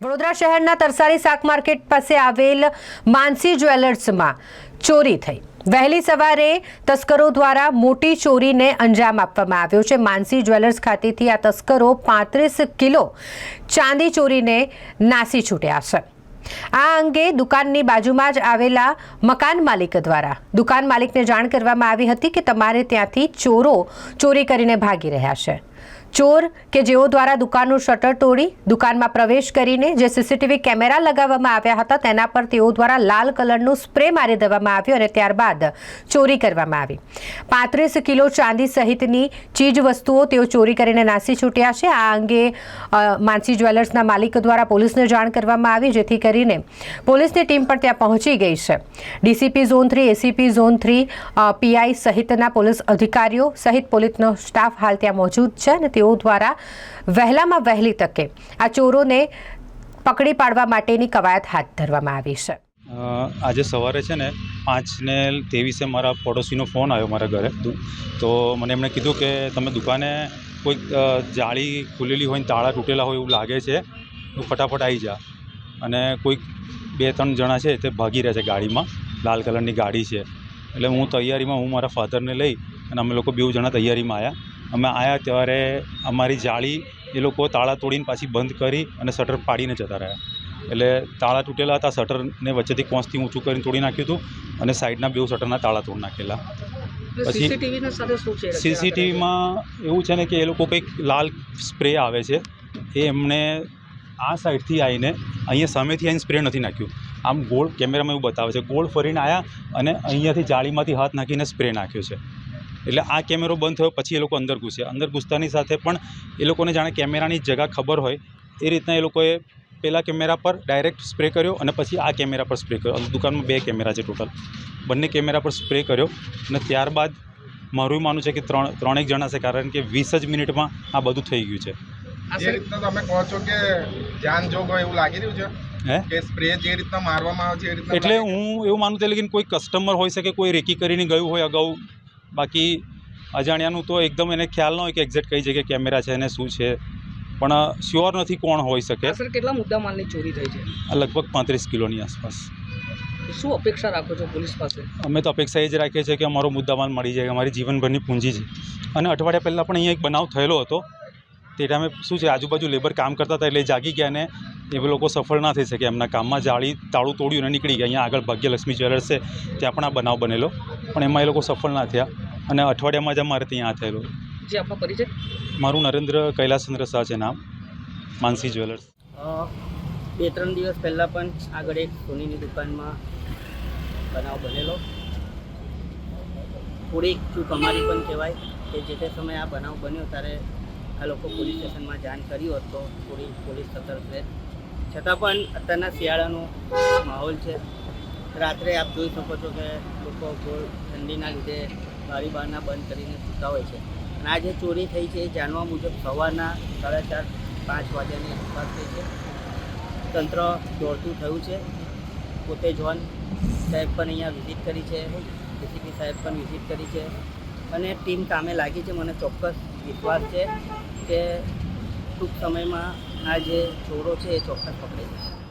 વડોદરા શહેરના તરસારી શાક માર્કેટ પાસે આવેલ માનસી જ્વેલર્સમાં ચોરી થઈ. વહેલી સવારે તસ્કરો દ્વારા મોટી ચોરીને અંજામ આપવામાં આવ્યો છે. માનસી જ્વેલર્સ ખાતેથી આ તસ્કરો પાંત્રીસ કિલો ચાંદી ચોરીને નાસી છૂટ્યા છે. આ અંગે દુકાનની બાજુમાં જ આવેલા મકાન માલિક દ્વારા દુકાન માલિકને જાણ કરવામાં આવી હતી કે તમારે ત્યાંથી ચોરો ચોરી કરીને ભાગી રહ્યા છે. ચોર કે જેઓ દ્વારા દુકાનનું શટર તોડી દુકાનમાં પ્રવેશ કરીને જે સીસીટીવી કેમેરા લગાવવામાં આવ્યા હતા, તેના પર તેઓ દ્વારા લાલ કલરનું સ્પ્રે મારી દેવામાં આવ્યો અને ત્યારબાદ ચોરી કરવામાં આવી. પાંત્રીસ કિલો ચાંદી સહિતની ચીજ વસ્તુઓ તેઓ ચોરી કરીને નાસી છૂટ્યા છે. આ અંગે માનસી જ્વેલર્સના માલિક દ્વારા પોલીસને જાણ કરવામાં આવી, જેથી કરીને પોલીસની ટીમ પણ ત્યાં પહોંચી ગઈ છે. DCP zone three, ACP zone three PI સહિતના પોલીસ અધિકારીઓ સહિત પોલીસનો સ્ટાફ હાલ ત્યાં મોજૂદ છે અને તેઓ દ્વારા વહેલામાં વહેલી તકે આ ચોરોને પકડી પાડવા માટેની કવાયત હાથ ધરવામાં આવી છે. આજે સવારે છે ને પાંચને ત્રેવીસે મારા પડોશીનો ફોન આવ્યો મારા ઘરે. તો મને એમણે કીધું કે તમે દુકાને કોઈક જાળી ખુલેલી હોય ને તાળા તૂટેલા હોય એવું લાગે છે, તો ફટાફટ આવી જા. અને કોઈક બે ત્રણ જણા છે તે ભાગી રહ્યા છે ગાડીમાં. લાલ કલરની ગાડી છે. એટલે હું તૈયારીમાં હું મારા ફાધરને લઈ અને અમે લોકો બેઉ જણા તૈયારીમાં આવ્યા અમે આવ્યા ત્યારે અમારી જાળી એ લોકો તાળા તોડીને પાછી બંધ કરી અને શટર પાડીને જતા રહ્યા. એટલે તાળા તૂટેલા હતા શટરને વચ્ચેથી કોંચથી ઊંચું કરીને તોડી નાખ્યું હતું અને સાઈડના બે શટરના તાળા તોડી નાખેલા. પછી- સીસીટીવીમાં એવું છે ને કે એ લોકો કંઈક લાલ સ્પ્રે આવે છે. એ એમણે આ સાઈડથી આવીને અહીંયા સામેથી આવીને સ્પ્રે નથી નાખ્યું. આમ ગોળ કેમેરામાં એવું બતાવે છે. ગોળ ફરીને આવ્યા અને અહીંયાથી જાળીમાંથી હાથ નાખીને સ્પ્રે નાખ્યો છે. એટલે આ કેમેરો બંધ થયો પછી એ લોકો અંદર ઘૂસ્યા. અંદર ઘૂસતાની સાથે પણ એ લોકોને જાણે કેમેરાની જગા ખબર હોય એ રીતના એ લોકોએ પહેલાં કેમેરા પર ડાયરેક્ટ સ્પ્રે કર્યો અને પછી આ કેમેરા પર સ્પ્રે કર્યો. દુકાનમાં બે કેમેરા છે ટોટલ. બંને કેમેરા પર સ્પ્રે કર્યો અને ત્યારબાદ મારું માનવું છે કે ત્રણ ત્રણેક જણા છે કારણ કે વીસ જ મિનિટમાં આ બધું થઈ ગયું છે. જે રીતના તમે કહો છો કે જાન જોગ હોય એવું લાગી રહ્યું છે? કે સ્પ્રે જે રીતના મારવામાં આવે છે એટલે હું એવું માનું છું લેકિન કોઈ કસ્ટમર હોઈ શકે કોઈ રેકી કરીને ગયું હોય અગાઉ બાકી અજાણ્યાનું તો એકદમ એને ખ્યાલ ન હોય કે એક્ઝેક્ટ કઈ જગ્યાએ કેમેરા છે અને શું છે. પણ શ્યોર નથી કોણ હોઈ શકે. સર કેટલા મુદ્દા માલની ચોરી થઈ છે? લગભગ પાંત્રીસ કિલોની આસપાસ. શું અપેક્ષા રાખો છો પોલીસ પાસે? અમે તો અપેક્ષા એ જ રાખીએ છીએ કે અમારો મુદ્દામાલ મળી જાય અમારી જીવનભરની પૂંજી છે. અને અઠવાડિયા પહેલાં પણ અહીંયા એક બનાવ થયેલો હતો. તે ટાઈમે શું છે આજુબાજુ લેબર કામ કરતા હતા એટલે જાગી ગયા અને એ લોકો સફળ ના થઈ શકે. એમના કામમાં જાળી તાળું તોડ્યું અને નીકળી ગયા. અહીંયા આગળ ભાગ્યલક્ષ્મી જ્વેલર્સ છે. ત્યાં પણ આ બનાવ બનેલો. પણ એમાં એ લોકો સફળ ના થયા. અને અઠવાડિયામાં જ અમારે ત્યાં આ થયેલું. જે આપનો પરિચય? મારું નરેન્દ્ર કૈલાસચંદ્ર શાહ છે નામ. માનસી જ્વેલર્સ. બે ત્રણ દિવસ પહેલાં પણ આગળ એક સોનીની દુકાનમાં બનાવ બનેલો. થોડી ચૂક અમારી પણ કહેવાય કે જે તે સમયે આ બનાવ બન્યો ત્યારે આ લોકો પોલીસ સ્ટેશનમાં જાણ કર્યું હતો થોડી પોલીસ સતર્ક છતાં પણ અત્યારના શિયાળાનો માહોલ છે. રાત્રે આપ જોઈ શકો છો કે લોકો ઠંડીના લીધે બારી બહારના બંધ કરીને સૂતા હોય છે. અને આ જે ચોરી થઈ છે એ જાણવા મુજબ સવારના સાડા ચાર, પાંચ વાગ્યાની આસપાસ થઈ છે. તંત્ર દોડતું થયું છે. પોતે જોન સાહેબ પણ અહીંયા વિઝિટ કરી છે. ડીસીપી સાહેબ પણ વિઝિટ કરી છે. અને ટીમ કામે લાગી છે. મને ચોક્કસ વિશ્વાસ છે કે ટૂંક સમયમાં આ જે ચોરો છે એ ચોક્કસ પકડાઈ જશે.